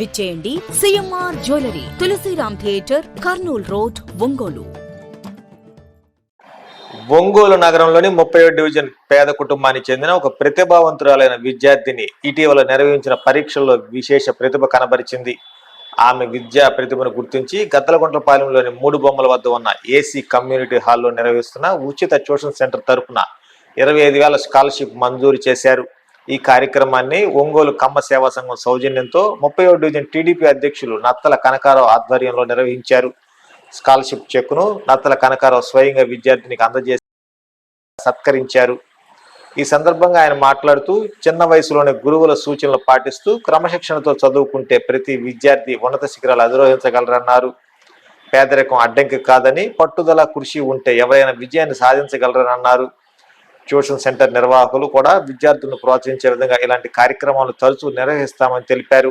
విచ్చేయండి CMR jewellery Tulasiram theatre Kurnool road Ongole. Ongole నగరంలోని ముప్పై division పేద కుటుంబానికి చెందిన ఒక ప్రతిభావంతురాలైన విద్యార్థిని ఇటీవల నిర్వహించిన పరీక్షల్లో విశేష ప్రతిభ కనబరిచింది. ఆమె విద్యా ప్రతిభను గుర్తించి గద్దలగుంట్లపాలెంలోని మూడు బొమ్మల వద్ద ఉన్న ఏసీ కమ్యూనిటీ హాల్లో నిర్వహిస్తున్న ఉచిత ట్యూషన్ సెంటర్ తరపున ఇరవై ఐదు వేల స్కాలర్షిప్ మంజూరు చేశారు. ఈ కార్యక్రమాన్ని ఒంగోలు కమ్మ సేవా సంఘం సౌజన్యంతో ముప్పై డివిజన్ టీడీపీ అధ్యక్షులు నత్తల కనకారావు ఆధ్వర్యంలో నిర్వహించారు. స్కాలర్షిప్ చెక్కును నత్తల కనకారావు స్వయంగా విద్యార్థినికి అందజేసి సత్కరించారు. ఈ సందర్భంగా ఆయన మాట్లాడుతూ చిన్న వయసులోనే గురువుల సూచనలు పాటిస్తూ క్రమశిక్షణతో చదువుకుంటే ప్రతి విద్యార్థి ఉన్నత శిఖరాలు అధిరోహించగలరన్నారు. పేదరికం అడ్డంకి కాదని పట్టుదల కృషి ఉంటే ఎవరైనా విజయాన్ని సాధించగలరన్నారు. ట్యూషన్ సెంటర్ నిర్వాహకులు కూడా విద్యార్థులను ప్రోత్సహించే విధంగా ఇలాంటి కార్యక్రమాలు తరచూ నిర్వహిస్తామని తెలిపారు.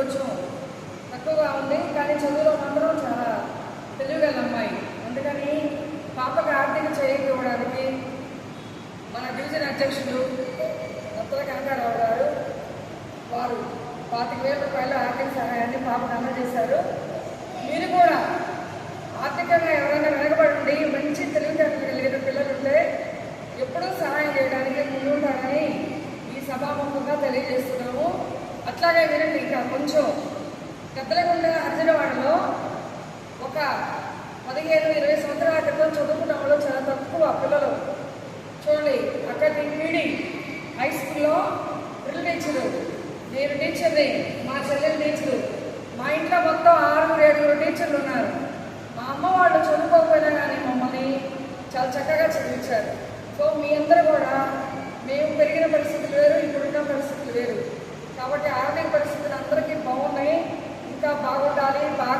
కొంచెం తక్కువగా ఉంది కానీ చదువులో మాత్రం చాలా తెలివిగల అమ్మాయి. అందుకని పాపకి ఆర్థిక చేయకపోవడానికి మన డివిజన్ అధ్యక్షుడు దత్తల కనకారావు గారు వారు పాతిక వేల రూపాయల ఆర్థిక సహాయాన్ని పాపకు అందజేశారు. మీరు కూడా ఆర్థికంగా ఎవరైనా వెనకబడి ఉండి మంచి తెలివితేటలు కలిగిన పిల్లలుంటే అట్లాగే వినండి. ఇంకా కొంచెం పెద్దలకొండ అర్జునవాడలో ఒక పదిహేను ఇరవై సంవత్సరాల క్రితం చదువుకున్న వాళ్ళు చాలా తక్కువ పిల్లలు. చూడండి అక్కడ పీడి హై స్కూల్లో డ్రిల్ టీచరు నేను టీచర్ని మా చెల్లెలు టీచరు మా ఇంట్లో మొత్తం ఆరుగురు ఏడుగురు టీచర్లు ఉన్నారు. మా అమ్మ వాళ్ళు చదువుకోకపోయినా కానీ మమ్మల్ని చాలా చక్కగా చదివించారు. సో మీ అందరూ కూడా మేము పెరిగిన పరిస్థితులు వేరు ఇప్పుడున్న పరిస్థితులు వేరు. కాబట్టి ఆర్థిక పరిస్థితులు అందరికీ బాగున్నాయి. ఇంకా బాగుండాలి బాగా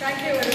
Thank you.